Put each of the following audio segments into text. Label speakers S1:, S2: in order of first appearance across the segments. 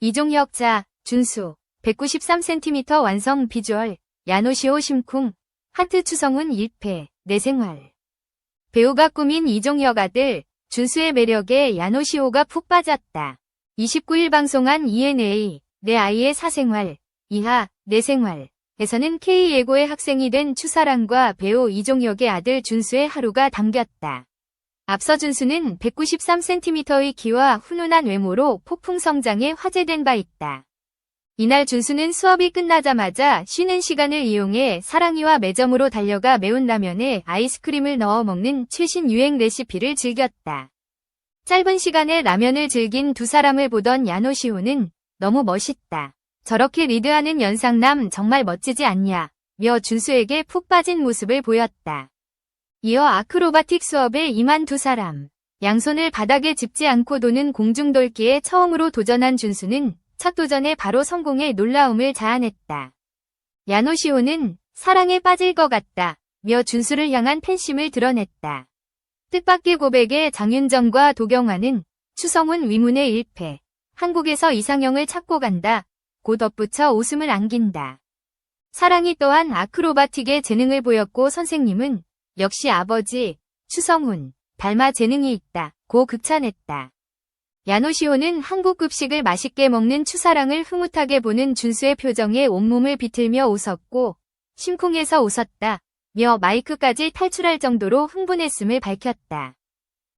S1: 이종혁자, 준수, 193cm 완성 비주얼, 야노시오 심쿵, 하트 추성훈 1패, 내 생활. 배우가 꾸민 이종혁 아들, 준수의 매력에 야노시오가 푹 빠졌다. 29일 방송한 ENA, 내 아이의 사생활, 이하, 내 생활. 에서는 K예고의 학생이 된 추사랑과 배우 이종혁의 아들 준수의 하루가 담겼다. 앞서 준수는 193cm의 키와 훈훈한 외모로 폭풍 성장에 화제된 바 있다. 이날 준수는 수업이 끝나자마자 쉬는 시간을 이용해 사랑이와 매점으로 달려가 매운 라면에 아이스크림을 넣어 먹는 최신 유행 레시피를 즐겼다. 짧은 시간에 라면을 즐긴 두 사람을 보던 야노시오는 너무 멋있다. 저렇게 리드하는 연상남 정말 멋지지 않냐, 며 준수에게 푹 빠진 모습을 보였다. 이어 아크로바틱 수업에 임한 두 사람. 양손을 바닥에 짚지 않고 도는 공중돌기에 처음으로 도전한 준수는 첫 도전에 바로 성공해 놀라움을 자아냈다. 야노시오는 사랑에 빠질 것 같다, 며 준수를 향한 팬심을 드러냈다. 뜻밖의 고백에 장윤정과 도경화는 추성훈 위문의 1패, 한국에서 이상형을 찾고 간다, 고 덧붙여 웃음을 안긴다. 사랑이 또한 아크로바틱의 재능을 보였고 선생님은 역시 아버지, 추성훈, 닮아 재능이 있다, 고 극찬했다. 야노시오는 한국 급식을 맛있게 먹는 추사랑을 흐뭇하게 보는 준수의 표정에 온몸을 비틀며 웃었고, 심쿵해서 웃었다, 며 마이크까지 탈출할 정도로 흥분했음을 밝혔다.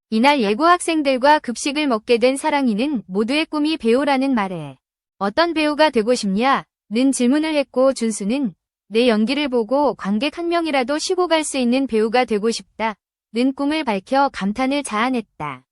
S1: 이날 예고 학생들과 급식을 먹게 된 사랑이는 모두의 꿈이 배우라는 말에 어떤 배우가 되고 싶냐? 는 질문을 했고 준수는 내 연기를 보고 관객 한 명이라도 쉬고 갈 수 있는 배우가 되고 싶다. 는 꿈을 밝혀 감탄을 자아냈다.